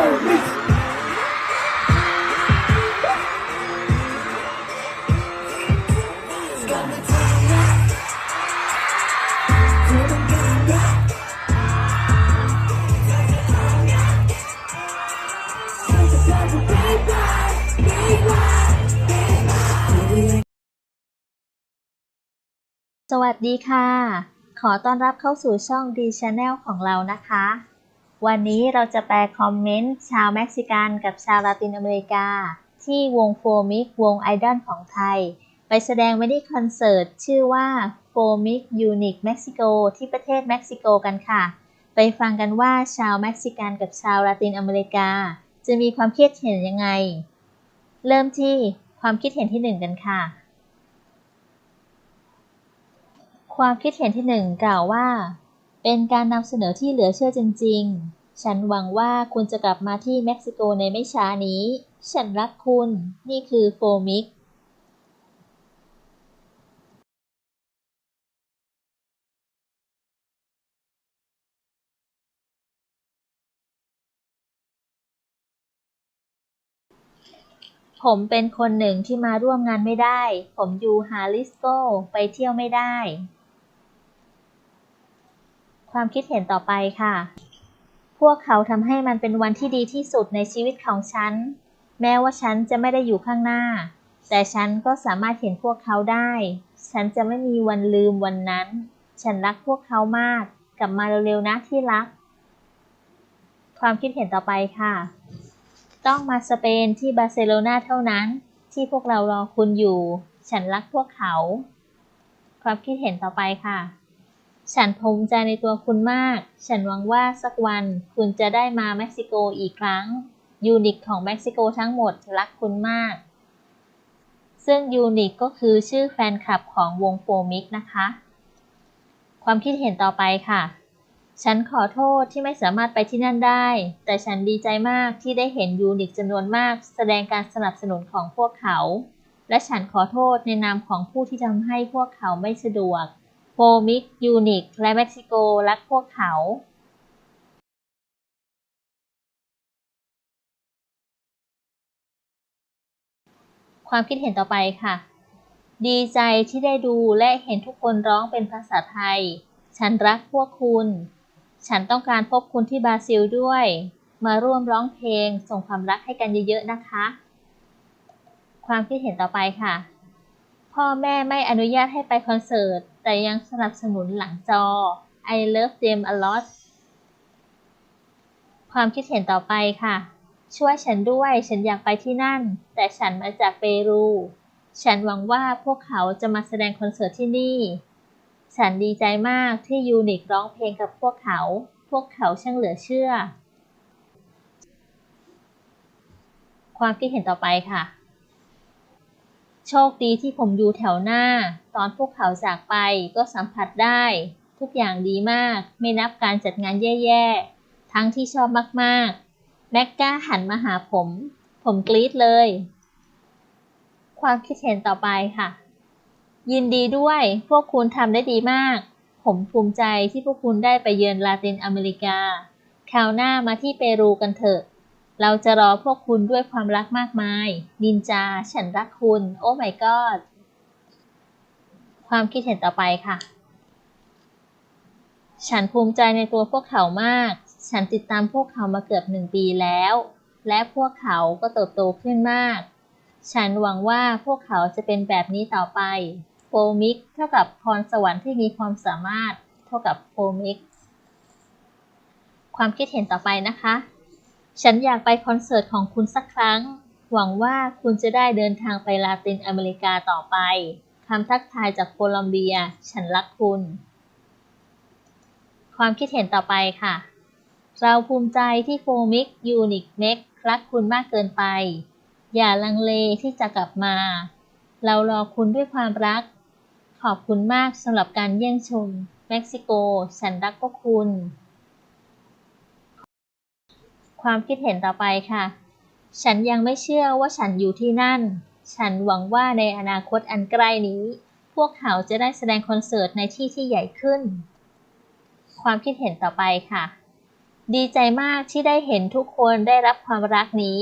สวัสดีค่ะ ขอต้อนรับเข้าสู่ช่อง D Channel ของเรานะคะ วันนี้เราจะแปลคอมเมนต์ชาวเม็กซิกันกับชาวลาตินอเมริกา ที่วงโฟมิกวงไอดอลของไทย ไปแสดงมินิคอนเสิร์ต ชื่อว่า f o m i c Unique Mexico ที่ประเทศเม็กซิโกกันค่ะ ไปฟังกันว่าชาวเม็กซิกันกับชาวลาตินอเมริกา จะมีความคิดเห็นยังไง เริ่มที่ความคิดเห็นที่หนึ่งกันค่ะ ความคิดเห็นที่หนึ่งกล่าวว่า เป็นการนำเสนอที่เหลือเชื่อจริง ๆ ฉันหวังว่าคุณจะกลับมาที่เม็กซิโกในไม่ช้านี้ ฉันรักคุณ นี่คือโฟมิกผมเป็นคนหนึ่งที่มาร่วมงานไม่ได้ ผมอยู่ฮาริสโก ไปเที่ยวไม่ได้ ความคิดเห็นต่อไปค่ะ พวกเขาทำให้มันเป็นวันที่ดีที่สุดในชีวิตของฉัน แม้ว่าฉันจะไม่ได้อยู่ข้างหน้า แต่ฉันก็สามารถเห็นพวกเขาได้ ฉันจะไม่มีวันลืมวันนั้น ฉันรักพวกเขามาก กลับมาเร็วๆนะที่รัก ความคิดเห็นต่อไปค่ะ ต้องมาสเปนที่บาร์เซโลนาเท่านั้น ที่พวกเรารอคุณอยู่ ฉันรักพวกเขา ความคิดเห็นต่อไปค่ะ ฉันภูมิใจในตัวคุณมาก ฉันหวังว่าสักวันคุณจะได้มาเม็กซิโกอีกครั้ง ยูนิคของเม็กซิโกทั้งหมดรักคุณมาก ซึ่งยูนิคก็คือชื่อแฟนคลับของวงโฟมิกนะคะ ความคิดเห็นต่อไปค่ะฉันขอโทษที่ไม่สามารถไปที่นั่นได้ แต่ฉันดีใจมากที่ได้เห็นยูนิคจำนวนมาก แสดงการสนับสนุนของพวกเขา และฉันขอโทษในนามของผู้ที่ทำให้พวกเขาไม่สะดวก โฟมิกยูนิคและเม็กซิโกรักพวกเขาความคิดเห็นต่อไปค่ะ ดีใจที่ได้ดูและเห็นทุกคนร้องเป็นภาษาไทย ฉันรักพวกคุณ ฉันต้องการพบคุณที่บราซิลด้วย มาร่วมร้องเพลงส่งความรักให้กันเยอะๆนะคะ ความคิดเห็นต่อไปค่ะ พ่อแม่ไม่อนุญาตให้ไปคอนเสิร์ต แต่ยังสนับสนุนหลังจอ I love them a lot ความคิดเห็นต่อไปค่ะ ช่วยฉันด้วย ฉันอยากไปที่นั่น แต่ฉันมาจากเปรู ฉันหวังว่าพวกเขาจะมาแสดงคอนเสิร์ตที่นี่ ฉันดีใจมากที่ยูนิคร้องเพลงกับพวกเขา พวกเขาช่างเหลือเชื่อ ความคิดเห็นต่อไปค่ะ โชคดีที่ผมอยู่แถวหน้า ตอนพวกเขาจากไปก็สัมผัสได้ ทุกอย่างดีมาก ไม่นับการจัดงานแย่ๆ ทั้งที่ชอบมากๆ แม็กก้าหันมาหาผม ผมกรี๊ดเลย ความคิดเห็นต่อไปค่ะ ยินดีด้วย พวกคุณทำได้ดีมาก ผมภูมิใจที่พวกคุณได้ไปเยือนลาตินอเมริกา คราวหน้ามาที่เปรูกันเถอะ เราจะรอพวกคุณด้วยความรักมากมาย นินจา ฉันรักคุณ โอ้ my god ความคิดเห็นต่อไปค่ะ ฉันภูมิใจในตัวพวกเขามาก ฉันติดตามพวกเขามาเกือบหนึ่งปีแล้ว และพวกเขาก็เติบโตขึ้นมาก ฉันหวังว่าพวกเขาจะเป็นแบบนี้ต่อไปโฟมิกเท่ากับพรสวรรค์ที่มีความสามารถ เท่ากับโฟมิกความคิดเห็นต่อไปนะคะ ฉันอยากไปคอนเสิร์ตของคุณสักครั้ง หวังว่าคุณจะได้เดินทางไปลาตินอเมริกาต่อไป คำทักทายจากโคลอมเบีย ฉันรักคุณ ความคิดเห็นต่อไปค่ะ เราภูมิใจที่โฟมิกยูนิคเม็กรักคุณมากเกินไป อย่าลังเลที่จะกลับมา เรารอคุณด้วยความรัก ขอบคุณมากสำหรับการเยี่ยมชม เม็กซิโก ฉันรักพวกคุณ ความคิดเห็นต่อไปค่ะ ฉันยังไม่เชื่อว่าฉันอยู่ที่นั่น ฉันหวังว่าในอนาคตอันใกล้นี้ พวกเขาจะได้แสดงคอนเสิร์ตในที่ที่ใหญ่ขึ้น ความคิดเห็นต่อไปค่ะ ดีใจมากที่ได้เห็นทุกคนได้รับความรักนี้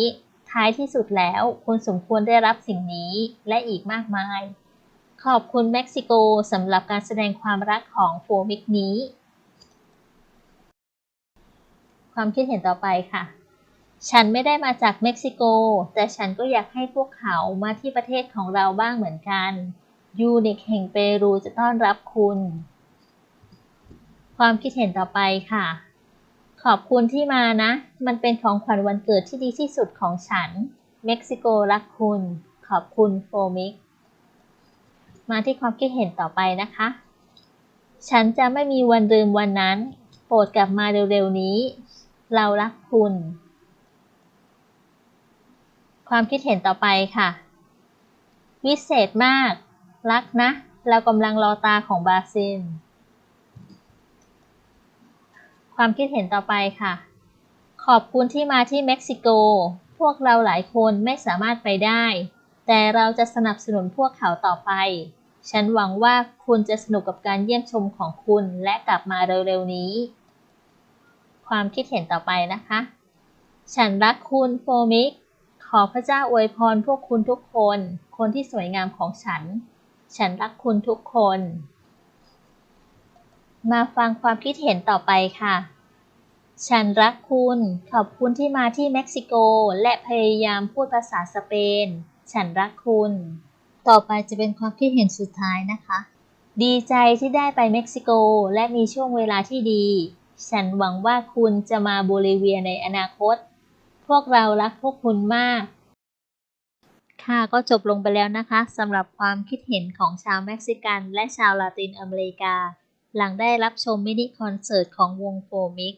ท้ายที่สุดแล้วคุณสมควรได้รับสิ่งนี้และอีกมากมาย ขอบคุณเม็กซิโกสำหรับการแสดงความรักของโฟมิกนี้ ความคิดเห็นต่อไปค่ะ ฉันไม่ได้มาจากเม็กซิโก แต่ฉันก็อยากให้พวกเขามาที่ประเทศของเราบ้างเหมือนกัน ยูนิคแห่งเปรูจะต้อนรับคุณ ความคิดเห็นต่อไปค่ะ ขอบคุณที่มานะ มันเป็นของขวัญวันเกิดที่ดีที่สุดของฉัน เม็กซิโกรักคุณ ขอบคุณโฟมิก มาที่ความคิดเห็นต่อไปนะคะ ฉันจะไม่มีวันลืมวันนั้นโปรดกลับมาเร็วๆนี้ เรารักคุณ ความคิดเห็นต่อไปค่ะ วิเศษมาก รักนะ เรากำลังรอตาของบาซิลความคิดเห็นต่อไปค่ะ ขอบคุณที่มาที่เม็กซิโก พวกเราหลายคนไม่สามารถไปได้ แต่เราจะสนับสนุนพวกเขาต่อไป ฉันหวังว่าคุณจะสนุกกับการเยี่ยมชมของคุณและกลับมาเร็วๆนี้ ความคิดเห็นต่อไปนะคะ ฉันรักคุณโฟมิก ขอพระเจ้าอวยพรพวกคุณทุกคน คนที่สวยงามของฉัน ฉันรักคุณทุกคน มาฟังความคิดเห็นต่อไปค่ะ ฉันรักคุณ ขอบคุณที่มาที่เม็กซิโก และพยายามพูดภาษาสเปน ฉันรักคุณ ต่อไปจะเป็นความคิดเห็นสุดท้ายนะคะ ดีใจที่ได้ไปเม็กซิโก และมีช่วงเวลาที่ดี ฉันหวังว่าคุณจะมาโบลิเวียในอนาคต พวกเรารักพวกคุณมาก ค่ะก็จบลงไปแล้วนะคะสำหรับความคิดเห็นของชาวเม็กซิกันและชาวลาตินอเมริกา หลังได้รับชมมินิคอนเสิร์ตของวงโฟมิก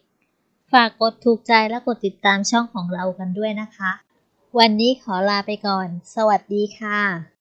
ฝากกดถูกใจและกดติดตามช่องของเรากันด้วยนะคะ วันนี้ขอลาไปก่อน สวัสดีค่ะ